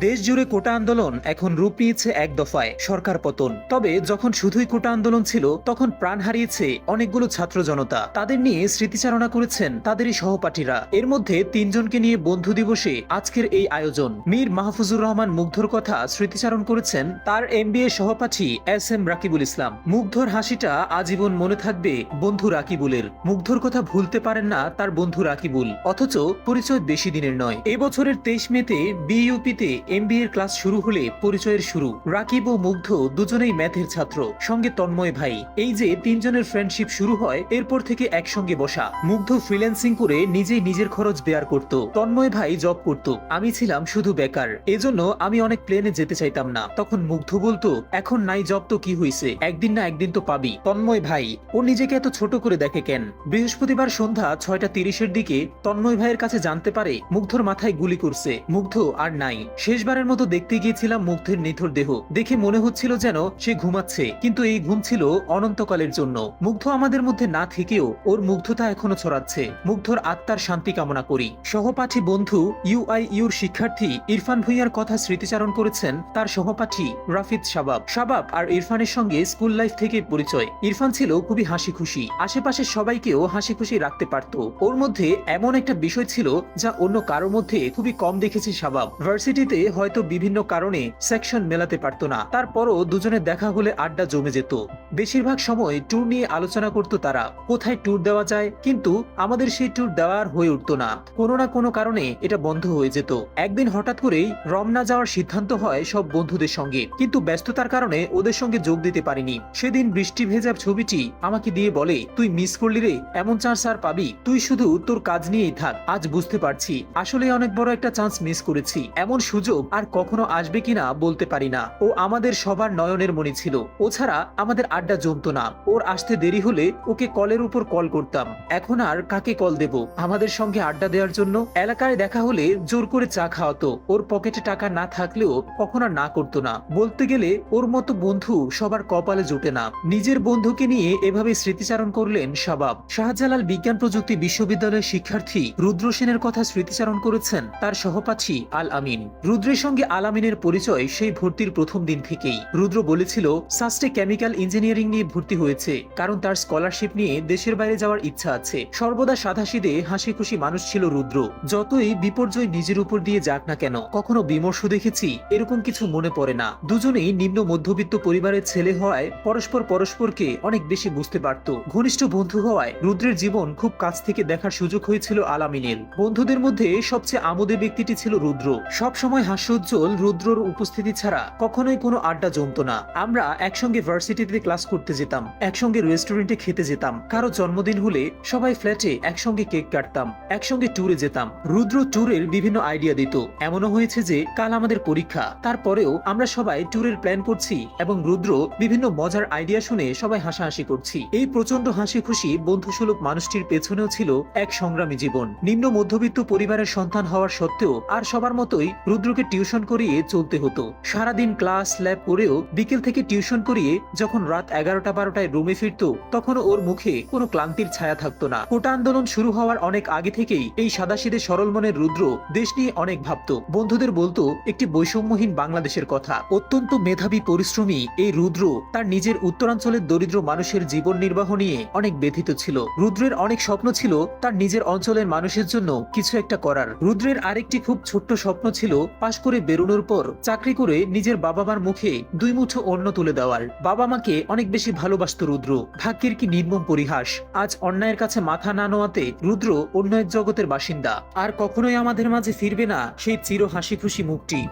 দেশ জুড়ে কোটা আন্দোলন এখন রূপ নিয়েছে এক দফায়, সরকার পতন। তবে যখন শুধুই কোটা আন্দোলন ছিল, তখন প্রাণ হারিয়েছে অনেকগুলো ছাত্র জনতা। তাদের নিয়ে স্মৃতিচারণা করেছেন তাদেরই সহপাঠীরা। এর মধ্যে তিনজনকে নিয়ে বন্ধু দিবসে আজকের এই আয়োজন। মীর মাহফুজুর রহমান মুগ্ধর কথা স্মৃতিচারণ করেছেন তার এমবিএ সহপাঠী এস এম রাকিবুল ইসলাম। মুগ্ধর হাসিটা আজীবন মনে থাকবে বন্ধু রাকিবুলের। মুগ্ধর কথা ভুলতে পারেন না তার বন্ধু রাকিবুল। অথচ পরিচয় বেশি দিনের নয়। এবছরের তেইশ মেতে বিইউপিতে এমবিএ এর ক্লাস শুরু হলে পরিচয়ের শুরু। রাকিব ও মুগ্ধ দুজনেই ম্যাথের ছাত্র, সঙ্গে তন্ময় ভাই। এই যে তিনজনের ফ্রেন্ডশিপ শুরু হয়, এরপর থেকে একসঙ্গে বসা। মুগ্ধ ফ্রিল্যান্সিং করে নিজেই নিজের খরচ বেয়ার করত। তন্ময় ভাই জব করত। আমি ছিলাম শুধু বেকার। এজন্য আমি অনেক প্লেনে যেতে চাইতাম না। তখন মুগ্ধ বলতো, এখন নাই জব তো কি হইছে? একদিন না একদিন তো পাবি। তন্ময় ভাই, ও নিজেকে এত ছোট করে দেখে কেন? বৃহস্পতিবার সন্ধ্যা ছয়টা তিরিশের দিকে তন্ময় ভাইয়ের কাছে জানতে পারে মুগ্ধর মাথায় গুলি করছে। মুগ্ধ, আর নাই। শেষবারের মতো দেখতে গিয়েছিলাম মুগ্ধের নিথর দেহ। দেখে মনে হচ্ছিল যেন সে ঘুমাচ্ছে, কিন্তু এই ঘুম ছিল অনন্তকালের জন্য। মুগ্ধ আমাদের মধ্যে না থেকেও ওর মুগ্ধতা এখনও ছড়াচ্ছে। মুগ্ধর আত্মার শান্তি কামনা করি। সহপাঠী বন্ধু ইউআইইউর শিক্ষার্থী ইরফান ভুইয়ার কথা স্মৃতিচারণ করেছেন তার সহপাঠী রাফিদ শাবাব। শাবাব আর ইরফানের সঙ্গে স্কুল লাইফ থেকে পরিচয়। ইরফান ছিল খুবই হাসি খুশি আশেপাশের সবাইকেও হাসি খুশি রাখতে পারত। ওর মধ্যে এমন একটা বিষয় ছিল যা অন্য কারোর মধ্যে খুবই কম দেখেছি শাবাব। ভার্সিটিতে হয়তো বিভিন্ন কারণে সেকশন মেলাতে পারতো না। তারপরও দুজনে দেখা হলে আড্ডা জমে যেত। বেশিরভাগ সময় ট্যুর নিয়ে আলোচনা করত তারা, কোথায় ট্যুর দেওয়া যায়, কিন্তু আমাদের সেই ট্যুর দেওয়ার হয়ে উঠতো না। কোনো না কোনো কারণে এটা বন্ধ হয়ে যেত। একদিন হঠাৎ করেই রমনা যাওয়ার সিদ্ধান্ত হয় সব বন্ধুদের সঙ্গে। কিন্তু ব্যস্ততার কারণে ওদের সঙ্গে যোগ দিতে পারিনি। সেদিন বৃষ্টি ভেজা ছবিটি আমাকে দিয়ে বলে, তুই মিস করলি রে, এমন চান্স আর পাবি। তুই শুধু তোর কাজ নিয়েই থাক, আজ বুঝতে পারছি। আসলে অনেক বড় একটা চান্স মিস করেছি। এমন সুযোগ আর কখনো আসবে কিনা বলতে পারি না। ও আমাদের সবার নয়নের মণি ছিল। ও ছাড়া আমাদের আড্ডা জমতো না। ওর আসতে দেরি হলে ওকে কলের উপর কল করতাম। এখন আর কাকে কল দেব? আমাদের সঙ্গে আড্ডা দেওয়ার জন্য এলাকায় দেখা হলে জোর করে চা খাওয়াতো। ওর পকেটে টাকা না থাকলেও কখন না করতো না। বলতে গেলে ওর মতো বন্ধু সবার কপালে জোটে না। নিজের বন্ধুকে নিয়ে এভাবে স্মৃতিচারণ করলেন শাবাব। শাহজালাল বিজ্ঞান প্রযুক্তি বিশ্ববিদ্যালয়ের শিক্ষার্থী রুদ্র সেনের কথা স্মৃতিচারণ করেছেন তার সহপাঠী আল আমিন। রুদ্রের সঙ্গে আল আমিনের পরিচয় সেই ভর্তির প্রথম দিন থেকেই। রুদ্র বলেছিল, সাস্টে কেমিক্যাল ইঞ্জিনিয়ারিং নিয়ে ভর্তি হয়েছে, কারণ তার স্কলারশিপ নিয়ে দেশের বাইরে যাওয়ার ইচ্ছা আছে। সর্বদা সাধাসিদে হাসি খুশি মানুষ ছিল রুদ্র। যতই বিপর্যয় নিজের উপর দিয়ে যাক না কেন, কখনো বিমর্ষ দেখেছি, এরকম কিছু মনে পড়ে না। দুজনেই নিম্ন মধ্যবিত্ত পরিবারের ছেলে হওয়ায় পরস্পর পরস্পরকে অনেক বেশি বুঝতে পারত। ঘনিষ্ঠ বন্ধু হওয়ায় রুদ্রের জীবন খুব কাছ থেকে দেখার সুযোগ হয়েছিল আলামিনের। বন্ধুদের মধ্যে সবচেয়ে আমোদে ব্যক্তিটি ছিল রুদ্র। সব সময় হাস্যোজ্জ্বল, রুদ্রর উপস্থিতি ছাড়া কখনোই কোনো আড্ডা জমতো না। আমরা একসঙ্গে ভার্সিটিতে ক্লাস করতে যেতাম, একসঙ্গে রেস্টুরেন্টে খেতে যেতাম। কারও জন্মদিন হলে সবাই ফ্ল্যাটে একসঙ্গে কেক কাটতাম, একসঙ্গে ট্যুরে যেতাম। রুদ্র ট্যুরের বিভিন্ন আইডিয়া দিত। এমনও হয়েছে যে, কাল আমাদের পরীক্ষা। তারপরেও আমরা সবাই ট্যুরের প্ল্যান করছি এবং রুদ্র বিভিন্ন মজার আইডিয়া শুনে সবাই হাসাহাসি করছি। এই প্রচণ্ড হাসি খুশি বন্ধুসুলভ মানুষটির পেছনেও ছিল এক সংগ্রামী জীবন। নিম্ন মধ্যবিত্ত পরিবারের সন্তান হওয়ার সত্ত্বেও আর সবার মতোই রুদ্রকে টিউশন করিয়ে চলতে হতো। সারাদিন ক্লাস, ল্যাব করেও বিকেল থেকে টিউশন করিয়ে যখন রাত এগারোটা বারোটায় রুমে ফিরতো, তখনও ওর মুখে কোনো ক্লান্তির ছায়া থাকতো না। কোটা আন্দোলন শুরু হওয়ার অনেক আগে থেকেই এই সাদাসিদে সরল মনের রুদ্র দেশ নিয়ে অনেক ভাবতো। বন্ধুদের বলতো, একটি বৈষম্যহীন বাংলাদেশের কথা। অত্যন্ত মেধাবী পরিশ্রমী এই রুদ্র তার নিজের উত্তরাঞ্চলের দরিদ্র মানুষের জীবন নির্বাহ নিয়ে অনেক ব্যথিত ছিল। রুদ্রের অনেক স্বপ্ন ছিল তার নিজের অঞ্চলের মানুষের জন্য কিছু একটা করার। রুদ্রের আরেকটি খুব ছোট্ট স্বপ্ন ছিল পাশ করে বেরোনোর পর চাকরি করে নিজের বাবা মার মুখে দুই মুঠো অন্ন তুলে দেওয়ার। বাবা মাকে অনেক বেশি ভালোবাসত রুদ্র। ভাগ্যের কি নির্মম পরিহাস। আজ অন্যায়ের কাছে মাথা না নোয়াতে রুদ্র অন্য জগতের বাসিন্দা। আর কখনোই আমাদের মাঝে ফিরবে না সেই চির হাসি খুশি মুখটি